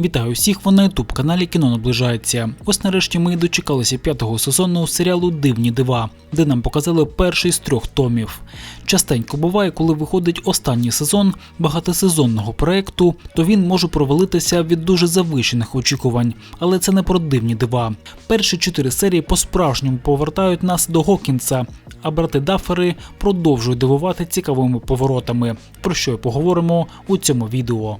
Вітаю всіх, ви на ютуб каналі Кіно наближається. Ось нарешті ми дочекалися п'ятого сезону серіалу Дивні дива, де нам показали перший з трьох томів. Частенько буває, коли виходить останній сезон багатосезонного проекту, то він може провалитися від дуже завищених очікувань, але це не про дивні дива. Перші чотири серії по-справжньому повертають нас до Гокінса, а брати Даффери продовжують дивувати цікавими поворотами, про що й поговоримо у цьому відео.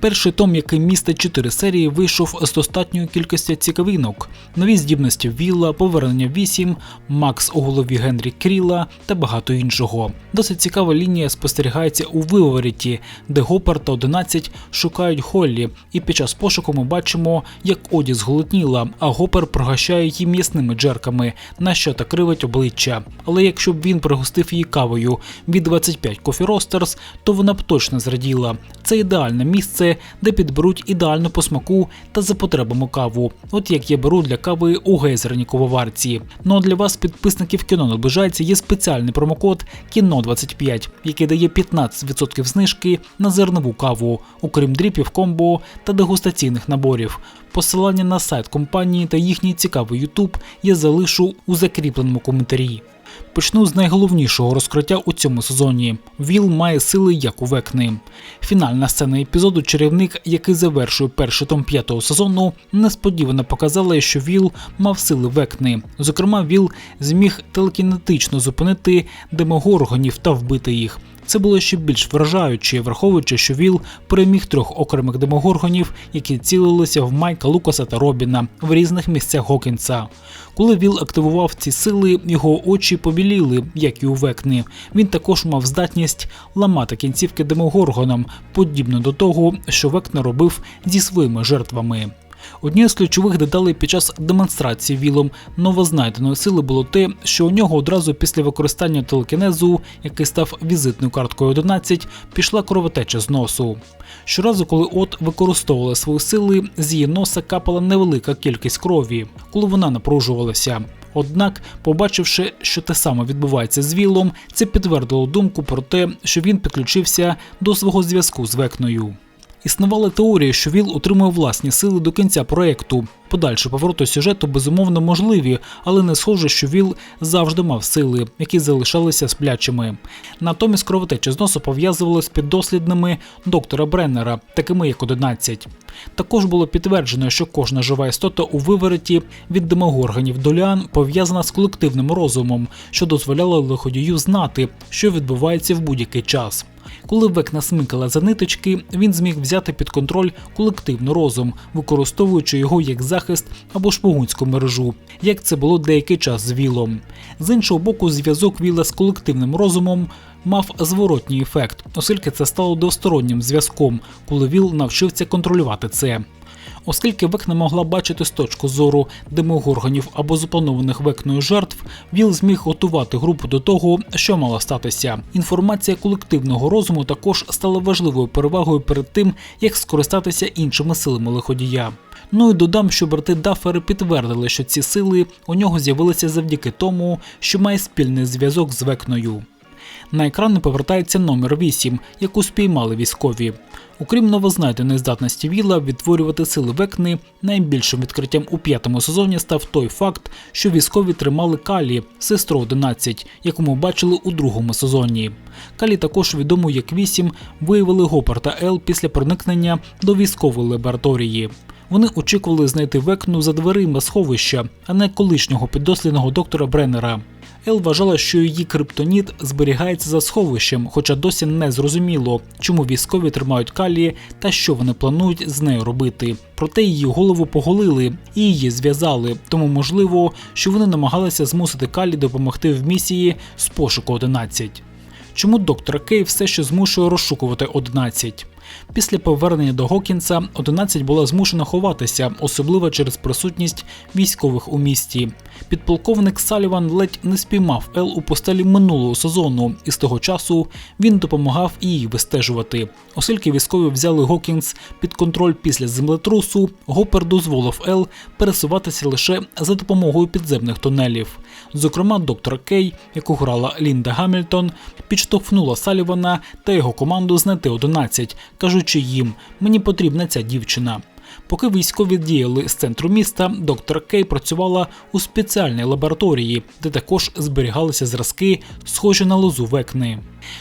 Перший том, який містить чотири серії, вийшов з достатньою кількістю цікавинок, нові здібності Вілла, повернення 8, Макс у голові Генрі Кріла та багато іншого. Досить цікава лінія спостерігається у виворіті, де Гопер та 11 шукають Холлі, і під час пошуку ми бачимо, як Оді зголодніла, а Гопер прогащає її м'ясними джерками, на що та кривить обличчя. Але якщо б він пригостив її кавою від 25 Coffee Roasters, то вона б точно зраділа. Це ідеальне місце, де підберуть ідеальну по смаку та за потребами каву, от як я беру для кави у гейзерній кововарці. Ну а для вас, підписників кіно наближається, є спеціальний промокод кіно 25 який дає 15% знижки на зернову каву, окрім дріпів комбо та дегустаційних наборів. Посилання на сайт компанії та їхній цікавий YouTube я залишу у закріпленому коментарі. Почну з найголовнішого розкриття у цьому сезоні. Віл має сили як у Векни. Фінальна сцена епізоду чарівник, який завершує перший том п'ятого сезону, несподівано показала, що Віл мав сили Векни. Зокрема, Віл зміг телекінетично зупинити демогоргонів та вбити їх. Це було ще більш вражаюче, враховуючи, що Віл переміг трьох окремих демогоргонів, які цілилися в Майка Лукаса та Робіна в різних місцях Гокінса. Коли Віл активував ці сили, його очі побіліли, як і у Векни. Він також мав здатність ламати кінцівки демогоргонам, подібно до того, що Векна робив зі своїми жертвами. Однією з ключових деталей під час демонстрації вілом новознайденої сили було те, що у нього одразу після використання телекінезу, який став візитною карткою 11, пішла кровотеча з носу. Щоразу, коли от використовувала свої сили, з її носа капала невелика кількість крові, коли вона напружувалася. Однак, побачивши, що те саме відбувається з Вілом, це підтвердило думку про те, що він підключився до свого зв'язку з Векною. Існувала теорія, що Віл отримує власні сили до кінця проекту. Подальші повороти сюжету безумовно можливі, але не схоже, що Віл завжди мав сили, які залишалися сплячими. Натомість кровотеча з носу пов'язували з піддослідними доктора Бреннера, такими як 11. Також було підтверджено, що кожна жива істота у вивороті від демогорганів до ліан пов'язана з колективним розумом, що дозволяло лиходію знати, що відбувається в будь-який час. Коли Век насмикала за ниточки, він зміг взяти під контроль колективний розум, використовуючи його як захист або шпигунську мережу, як це було деякий час з Вілом. З іншого боку, зв'язок Віла з колективним розумом мав зворотній ефект, оскільки це стало двостороннім зв'язком, коли Віл навчився контролювати це. Оскільки Век не могла бачити з точки зору демогорганів або запланованих векною жертв, Віл зміг готувати групу до того, що мало статися. Інформація колективного розуму також стала важливою перевагою перед тим, як скористатися іншими силами лиходія. Ну і додам, що брати Даффери підтвердили, що ці сили у нього з'явилися завдяки тому, що має спільний зв'язок з Векною. На екрани повертається номер 8, яку спіймали військові. Окрім новознайденої здатності Віла відтворювати сили Векни, найбільшим відкриттям у п'ятому сезоні став той факт, що військові тримали Калі, сестру 11, яку ми бачили у другому сезоні. Калі також відомо як 8 виявили Гопер та Ел після проникнення до військової лабораторії. Вони очікували знайти Векну за дверима сховища, а не колишнього піддослідного доктора Бреннера. Ел вважала, що її криптоніт зберігається за сховищем, хоча досі не зрозуміло, чому військові тримають калії та що вони планують з нею робити. Проте її голову поголили і її зв'язали, тому можливо, що вони намагалися змусити Калі допомогти в місії з пошуку 11. Чому доктор Кей все ще змушує розшукувати 11? Після повернення до Гокінса 11 була змушена ховатися, особливо через присутність військових у місті. Підполковник Саліван ледь не спіймав Ел у постелі минулого сезону, і з того часу він допомагав її вистежувати. Оскільки військові взяли Гокінс під контроль після землетрусу, Гопер дозволив Ел пересуватися лише за допомогою підземних тунелів. Зокрема, доктор Кей, яку грала Лінда Гамільтон, підштовхнула Салівана та його команду знайти 11, кажучи їм: мені потрібна ця дівчина. Поки військові діяли з центру міста, доктор Кей працювала у спеціальній лабораторії, де також зберігалися зразки, схожі на лозу векни.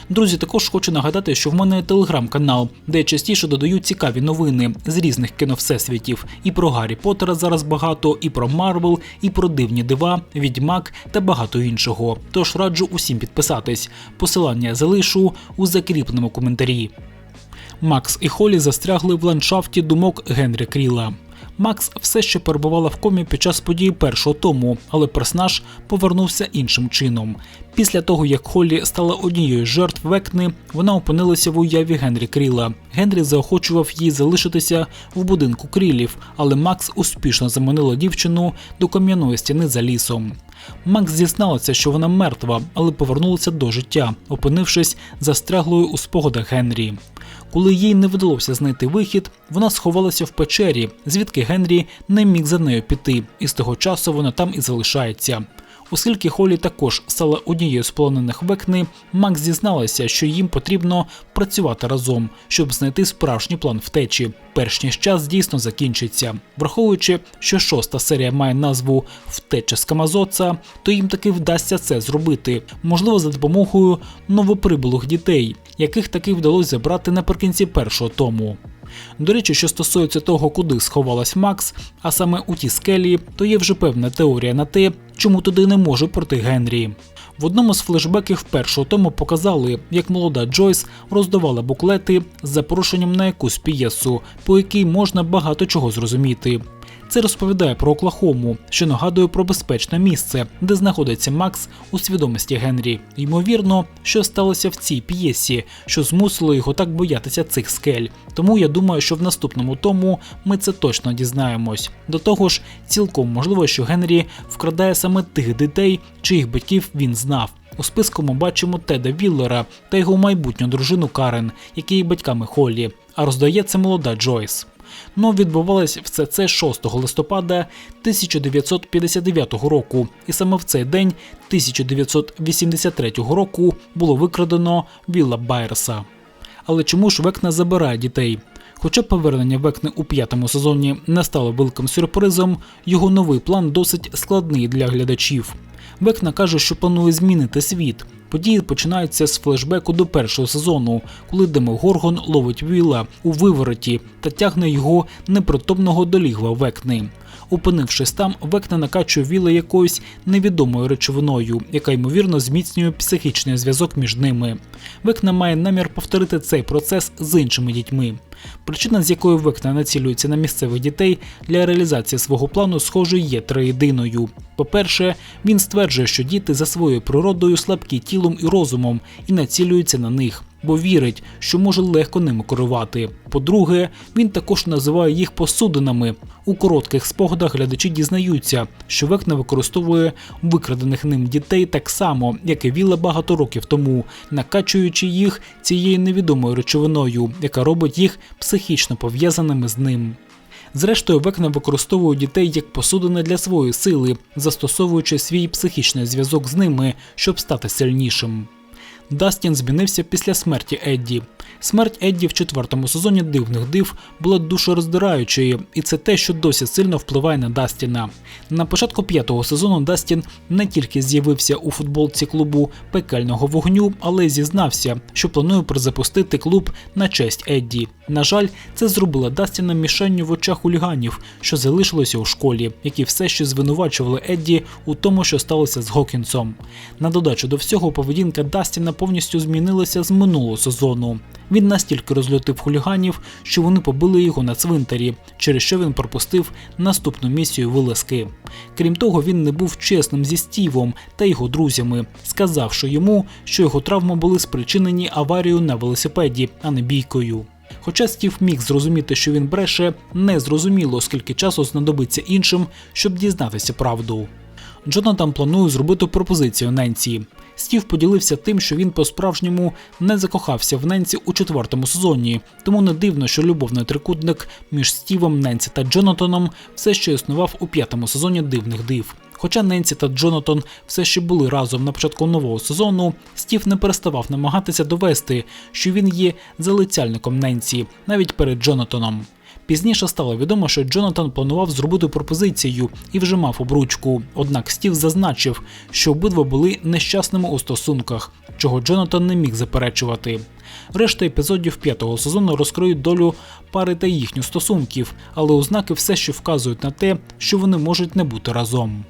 Друзі, також хочу нагадати, що в мене телеграм-канал, де я частіше додаю цікаві новини з різних кіновсесвітів. І про Гаррі Поттера зараз багато, і про Марвел, і про дивні дива, відьмак та багато іншого. Тож раджу усім підписатись. Посилання залишу у закріпленому коментарі. Макс і Холі застрягли в ландшафті думок Генрі Кріла. Макс все ще перебувала в комі під час події першого тому, але персонаж повернувся іншим чином. Після того, як Холлі стала однією з жертв Векни, вона опинилася в уяві Генрі Кріла. Генрі заохочував її залишитися в будинку Крілів, але Макс успішно заманила дівчину до кам'яної стіни за лісом. Макс зізналася, що вона мертва, але повернулася до життя, опинившись застряглою у спогадах Генрі. Коли їй не вдалося знайти вихід, вона сховалася в печері, звідки Генрі не міг за нею піти, і з того часу вона там і залишається. Оскільки Холі також стала однією з полонених векни, Макс зізналася, що їм потрібно працювати разом, щоб знайти справжній план втечі, перш ніж час дійсно закінчиться. Враховуючи, що шоста серія має назву Втеча з Камазоца, то їм таки вдасться це зробити, можливо, за допомогою новоприбулих дітей, яких таки вдалося забрати наприкінці першого тому. До речі, що стосується того, куди сховалась Макс, а саме у ті скелі, то є вже певна теорія на те, чому туди не може проти Генрі. В одному з флешбеків першого тому показали, як молода Джойс роздавала буклети з запрошенням на якусь п'єсу, по якій можна багато чого зрозуміти. Це розповідає про Оклахому, що нагадує про безпечне місце, де знаходиться Макс у свідомості Генрі. Ймовірно, що сталося в цій п'єсі, що змусило його так боятися цих скель. Тому я думаю, що в наступному тому ми це точно дізнаємось. До того ж, цілком можливо, що Генрі вкрадає саме тих дітей, чиїх батьків він знав. У списку ми бачимо Теда Віллера та його майбутню дружину Карен, які є батьками Холлі, а роздає це молода Джойс. Ну, відбувалось все це 6 листопада 1959 року, і саме в цей день 1983 року було викрадено Вілла Байерса. Але чому ж Векна забирає дітей? Хоча повернення Векни у п'ятому сезоні не стало великим сюрпризом, його новий план досить складний для глядачів. Векна каже, що планує змінити світ. Події починаються з флешбеку до першого сезону, коли Демогоргон ловить Віла у вивороті та тягне його непритомного до лігва Векни. Опинившись там, Векна накачує Віла якоюсь невідомою речовиною, яка ймовірно зміцнює психічний зв'язок між ними. Векна має намір повторити цей процес з іншими дітьми. Причина, з якою Векна націлюється на місцевих дітей для реалізації свого плану, схоже, є триєдиною. По-перше, він стверджує, що діти за своєю природою слабкі тілом і розумом і націлюються на них бо вірить, що може легко ними керувати. По-друге, він також називає їх посудинами. У коротких спогадах глядачі дізнаються, що Век не використовує викрадених ним дітей так само, як і Віла багато років тому, накачуючи їх цією невідомою речовиною, яка робить їх психічно пов'язаними з ним. Зрештою, Векна використовує дітей як посудини для своєї сили, застосовуючи свій психічний зв'язок з ними, щоб стати сильнішим. Дастін змінився після смерті Едді. Смерть Едді в четвертому сезоні дивних див була душороздираючою, і це те, що досі сильно впливає на Дастіна. На початку п'ятого сезону Дастін не тільки з'явився у футболці клубу пекельного вогню, але й зізнався, що планує призапустити клуб на честь Едді. На жаль, це зробила Дастіна мішенню в очах хуліганів, що залишилося у школі, які все ще звинувачували Едді у тому, що сталося з Гокінсом. На додачу до всього поведінка Дастіна повністю змінилася з минулого сезону. Він настільки розлютив хуліганів, що вони побили його на цвинтарі, через що він пропустив наступну місію вилазки. Крім того, він не був чесним зі Стівом та його друзями, сказавши йому, що його травми були спричинені аварією на велосипеді, а не бійкою. Хоча Стів міг зрозуміти, що він бреше, не зрозуміло, скільки часу знадобиться іншим, щоб дізнатися правду. Джонатан планує зробити пропозицію Ненсі. Стів поділився тим, що він по-справжньому не закохався в Ненсі у четвертому сезоні, тому не дивно, що любовний трикутник між Стівом, Ненсі та Джонатаном все ще існував у п'ятому сезоні дивних див. Хоча Ненсі та Джонатан все ще були разом на початку нового сезону, Стів не переставав намагатися довести, що він є залицяльником Ненсі, навіть перед Джонатаном. Пізніше стало відомо, що Джонатан планував зробити пропозицію і вже мав обручку. Однак Стів зазначив, що обидва були нещасними у стосунках, чого Джонатан не міг заперечувати. Решта епізодів п'ятого сезону розкриють долю пари та їхню стосунків, але ознаки все ще вказують на те, що вони можуть не бути разом.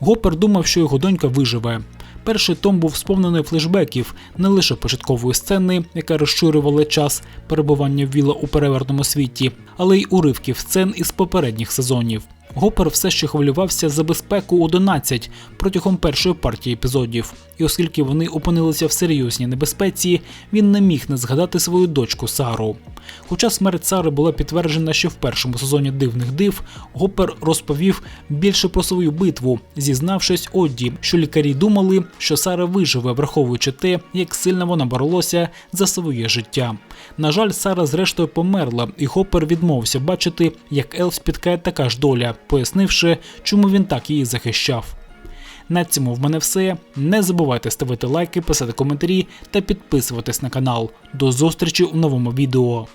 Гопер думав, що його донька виживе. Перший том був сповнений флешбеків, не лише початкової сцени, яка розширювала час перебування Віла у переверному світі, але й уривків сцен із попередніх сезонів. Гопер все ще хвилювався за безпеку 11 протягом першої партії епізодів, і оскільки вони опинилися в серйозній небезпеці, він не міг не згадати свою дочку Сару. Хоча смерть Сари була підтверджена ще в першому сезоні дивних див, Гопер розповів більше про свою битву, зізнавшись Одді, що лікарі думали, що Сара виживе, враховуючи те, як сильно вона боролася за своє життя. На жаль, Сара зрештою померла, і Гопер відмовився бачити, як Ел спіткає така ж доля, пояснивши, чому він так її захищав. На цьому в мене все. Не забувайте ставити лайки, писати коментарі та підписуватись на канал. До зустрічі у новому відео.